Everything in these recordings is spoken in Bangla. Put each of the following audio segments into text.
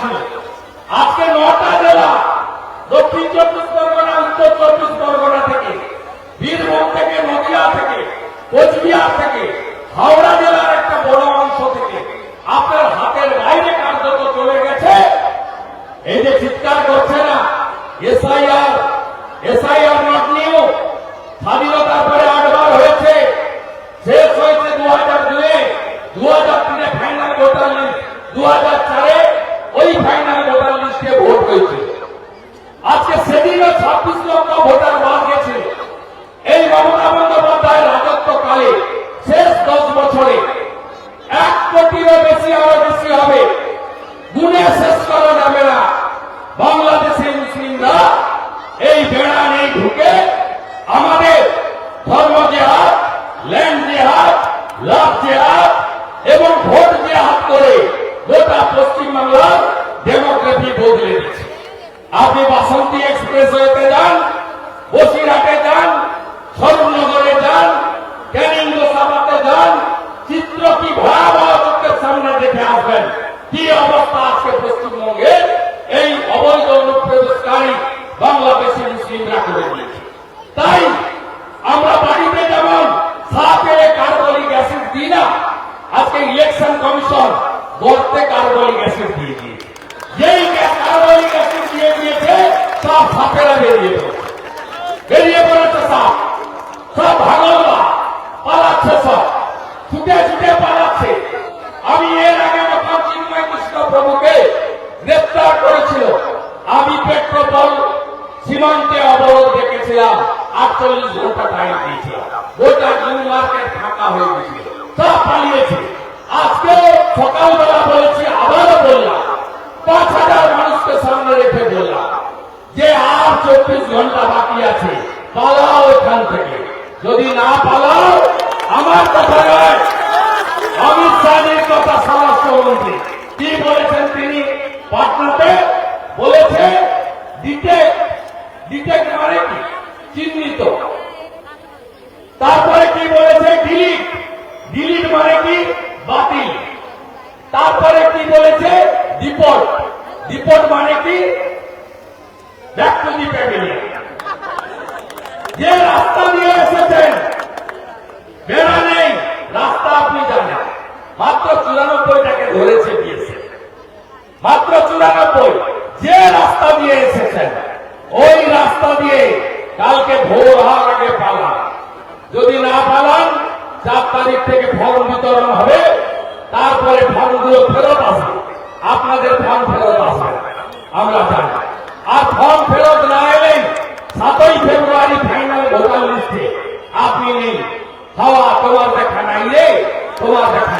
참 ডেমোক্রেসি বদলে দিচ্ছে আপনি বাসন্তী এক্সপ্রেস ওয়েতে যান, বসিরহাটে যান স্বর্ণনগরে যান ক্যানিং গোসাবাতে যান, চিত্র কি ভয়াবহ চোখের সামনে দেখে আসবেন? কি অবস্থা আজকে পশ্চিমবঙ্গে এই অবৈধ অনুপ্রবেশকারী বাংলাদেশি মুসলিমরা করে দিয়েছে। সব সাপেরা বেরিয়ে বেরিয়ে পড়েছে সাপ। সব ভাগলবা পালাচ্ছে সব। ছুটে ছুটে পালাচ্ছে। আমি এর আগে যখন চিন্ময় কৃষ্ণ প্রভুকে গ্রেপ্তার করেছিল, আমি পেট্রোপল সীমান্তে অবরোধ দেখেছিলাম। আটচল্লিশ ঘণ্টা টাইম দিয়েছিলাম। গোটা নিউ মার্কেট ফাঁকা হয়ে গেছিল সব পালিয়েছে আজকে সকালবেলা বলেছি আবারও বললাম পাঁচ হাজার মানুষকে সামনে রেখে বললাম যে আর চব্বিশ ঘণ্টা বাকি আছে পালাও এখান থেকে যদি না পালাও আমার কথা অমিত শাহের কথা স্বরাষ্ট্রমন্ত্রী কি বলেছেন তিনি? পাটনাতে বলেছে ডিটেক্ট ডিটেক্ট মানে কি? চিহ্নিত। তারপরে কি বলেছে? ডিলিট। ডিলিট মানে কি? বাতিল। তারপরে কি বলেছে? ডিপোর্ট। ডিপোর্ট মানে কি? ব্যাক টু দি যে রাস্তা দিয়ে এসেছেন বেড়া নেই রাস্তা আপনি জানেন মাত্র চুরানব্বইটাকে ধরেছে দিয়েছে মাত্র চুরানব্বই যে রাস্তা দিয়ে এসেছেন ওই রাস্তা দিয়ে কালকে ভোর হওয়ার আগে পালান। যদি না পালান, চার তারিখ থেকে ফর্ম বিতরণ হবে, তারপরে ফর্মগুলো ফেরত আসবে। আপনাদের ফর্ম ফেরত আসবে। আমরা জানি। আর ফর্ম ফেরত না এলে সাতই ফেব্রুয়ারি ফাইনাল ভোটার লিস্টে আপনি নেই। হাওয়া, তোমার দেখা নাই রে, তোমার দেখা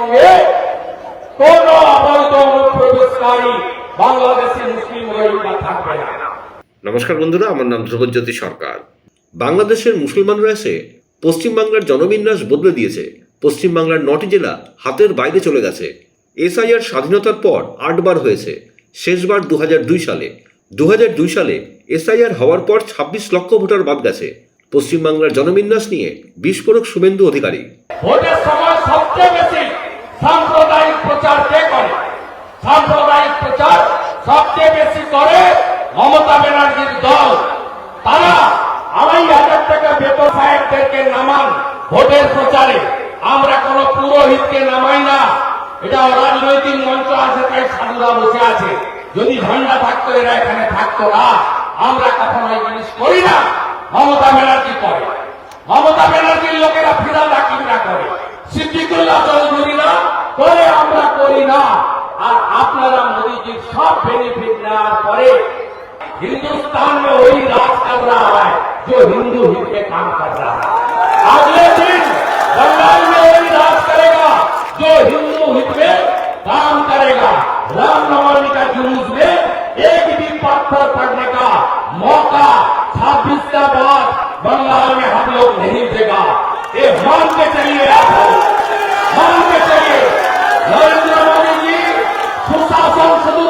পশ্চিমবঙ্গে কোন অবৈধ অনুপ্রবেশকারী বাংলাদেশি মুসলিম রোহিঙ্গা থাকবে না। নমস্কার বন্ধুরা আমার নাম ধ্রুবজ্যোতি সরকার। বাংলাদেশের মুসলমানরা এসে পশ্চিমবাংলার জনবিন্যাস বদলে দিয়েছে। পশ্চিমবাংলার নটি জেলা হাতের বাইরে চলে গেছে। এসআইআর স্বাধীনতার পর আটবার হয়েছে শেষবার দু দুই সালে। দু দুই সালে এসআইআর হওয়ার পর ছাব্বিশ লক্ষ ভোটার বাদ গেছে। পশ্চিমবাংলার জনবিন্যাস নিয়ে বিস্ফোরক শুভেন্দু অধিকারী। ভোটের সময় সবচেয়ে বেশি সাম্প্রদায়িক প্রচার কে করে? সাম্প্রদায়িক প্রচার সবচেয়ে বেশি করে মমতা ব্যানার্জির দল। তারা আড়াই হাজার টাকা বেতন সাহেবদেরকে নামান ভোটের প্রচারে। আমরা কোন পুরোহিতকে নামাই না। এটা অরাজনৈতিক মঞ্চ আছে, তাই সাধুরা বসে আছে। যদি ঝন্ডা থাকতো, এরা এখানে থাকতো না। আমরা কখনো এই জিনিস করি না। মমতা ব্যানার্জি করে মমতা ব্যানার্জির লোকেরা ফিরাল হাকিমরা করে সিদ্দিকুল্লাহ চৌধুরীরা করে আমরা করি না আর আপনারা মোদীজির সব বেনিফিট নেওয়ার পরে हिंदुस्तान में वही राज कर रहा है जो हिंदू हित में काम कर रहा है अगले दिन बंगाल में वही राज करेगा जो हिंदू हित में काम करेगा रामनवमी का जुलूस में एक भी पत्थर पड़ने का मौका छब्बीस का बाद बंगाल में हम लोग नहीं देगा ये मान के चलिए आप मान के चलिए नरेंद्र 생각하고